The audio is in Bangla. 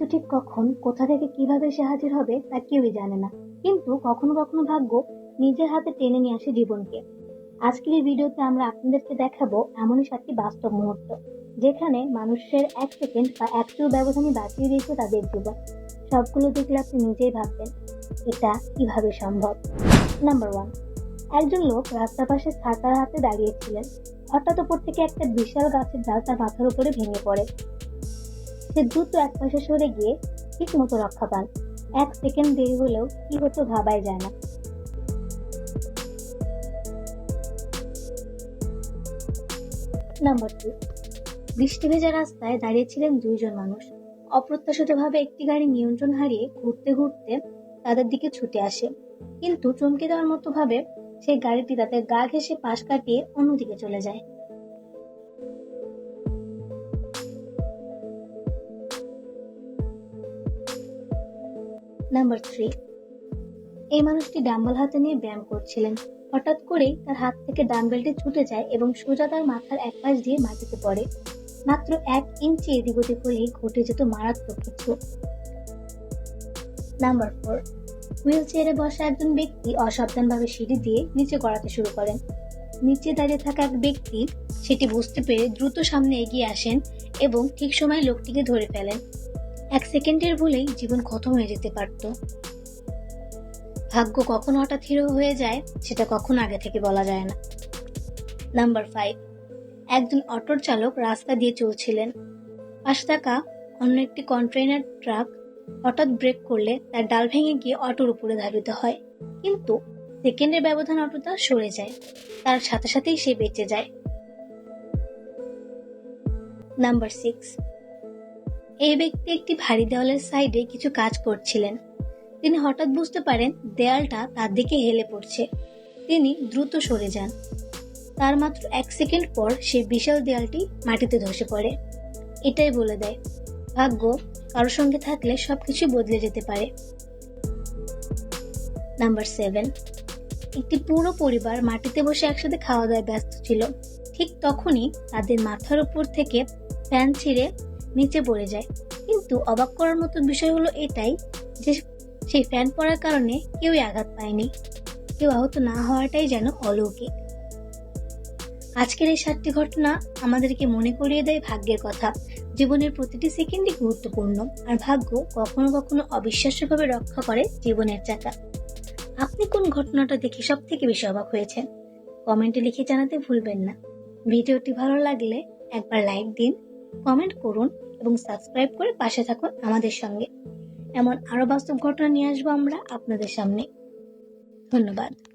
মৃত্যু ঠিক কখন, কোথা থেকে কীভাবে সে হাজির হবে তা কেউই জানে না। কিন্তু কখনো কখনো ভাগ্য নিজের হাতে টেনে নিয়ে আসে জীবনকে। আজকের এই ভিডিওতে আমরা আপনাদেরকে দেখাবো এমনই সাতটি বাস্তব মুহূর্ত, যেখানে মানুষের এক সেকেন্ড বা এক চুল ব্যবধানে বাঁচিয়ে দিয়েছে তাদের জীবন। সবগুলো দেখলে আপনি নিজেই ভাববেন, এটা কীভাবে সম্ভব? নাম্বার ওয়ান একজন লোক রাস্তার পাশে ছাতার হাতে দাঁড়িয়েছিলেন হঠাৎ ওপর থেকে একটা বিশাল গাছের ডাল তার মাথার উপরে ভেঙে পড়ে। সে দ্রুত এক পাশে সরে গিয়ে ঠিক মতো রক্ষা পান। এক সেকেন্ড দেরি হলেও কি হতো ভাবাই যায় না। নাম্বার টু বৃষ্টি ভেজা রাস্তায় দাঁড়িয়েছিলেন দুইজন মানুষ। অপ্রত্যাশিতভাবে একটি গাড়ি নিয়ন্ত্রণ হারিয়ে ঘুরতে ঘুরতে তাদের দিকে ছুটে আসে। কিন্তু চমকে দেওয়ার মতো ভাবে সেই গাড়িটি তাদের গা ঘেঁষে পাশ কাটিয়ে অন্যদিকে চলে যায়। নাম্বার থ্রি এই মানুষটি ডাম্বল হাতে নিয়ে ব্যায়াম করছিলেন। হঠাৎ করেই তার হাত থেকে ডাম্বেলটি ছুটে যায় এবং সোজা তার মাথার এক পাশ দিয়ে মাটিতে পড়ে। মাত্র এক ইঞ্চি এদিক ওদিক হলেই ঘটে যেত মারাত্মক কিছু। নাম্বার ফোর হুইল চেয়ারে বসা একজন ব্যক্তি অসাবধানভাবে সিঁড়ি দিয়ে নিচে গড়াতে শুরু করেন। নিচে দাঁড়িয়ে থাকা এক ব্যক্তি সেটি বুঝতে পেরে দ্রুত সামনে এগিয়ে আসেন এবং ঠিক সময় লোকটিকে ধরে ফেলেন। এক সেকেন্ডের ভুলেই জীবন খতম হয়ে যেতে পারত। ভাগ্য কখন হঠাৎ হিরো হয়ে যায়, সেটা কখন আগে থেকে বলা যায় না। নাম্বার ফাইভ একজন অটোর চালক রাস্তা দিয়ে চলছিলেন। পাশে থাকা অন্য একটি কন্টেইনার ট্রাক হঠাৎ ব্রেক করলে তার ডাল ভেঙে গিয়ে অটোর উপরে ধাবিত হয়। কিন্তু সেকেন্ডের ব্যবধান অটোটা সরে যায়, তার সাথে সাথেই সে বেঁচে যায়। নাম্বার সিক্স এই ব্যক্তি একটি ভারী দেওয়ালের সাইডে কিছু কাজ করছিলেন। তিনি হঠাৎ বুঝতে পারেন দেয়ালটা তার দিকে হেলে পড়ছে। তিনি দ্রুত সরে যান। তার মাত্র এক সেকেন্ড পর সেই বিশাল দেয়ালটি মাটিতে ধসে পড়ে। এটাই বলে দেয়, ভাগ্য কারোর সঙ্গে থাকলে সবকিছু বদলে যেতে পারে। Number seven. একটি পুরো পরিবার মাটিতে বসে একসাথে খাওয়া দাওয়ায় ব্যস্ত ছিল। ঠিক তখনই তাদের মাথার উপর থেকে ফ্যান ছিঁড়ে নিচে পড়ে যায়। কিন্তু অবাক করার মতো বিষয় হলো এটাই যে সেই ফ্যান পড়ার কারণে কেউই আঘাত পায়নি। কেউ আহত না হওয়াটাই যেন অলৌকিক। আজকের এই সাতটি ঘটনা আমাদেরকে মনে করিয়ে দেয় ভাগ্যের কথা। জীবনের প্রতিটি সেকেন্ডই গুরুত্বপূর্ণ আর ভাগ্য কখনো কখনো অবিশ্বাস্যভাবে রক্ষা করে জীবনের চাকা। আপনি কোন ঘটনাটা দেখে সব থেকে বেশি অবাক হয়েছেন? কমেন্টে লিখে জানাতে ভুলবেন না। ভিডিওটি ভালো লাগলে একবার লাইক দিন কমেন্ট করুন এবং সাবস্ক্রাইব করে পাশে থাকুন আমাদের সঙ্গে। এমন আরও বাস্তব ঘটনা নিয়ে আসব আমরা আপনাদের সামনে। ধন্যবাদ।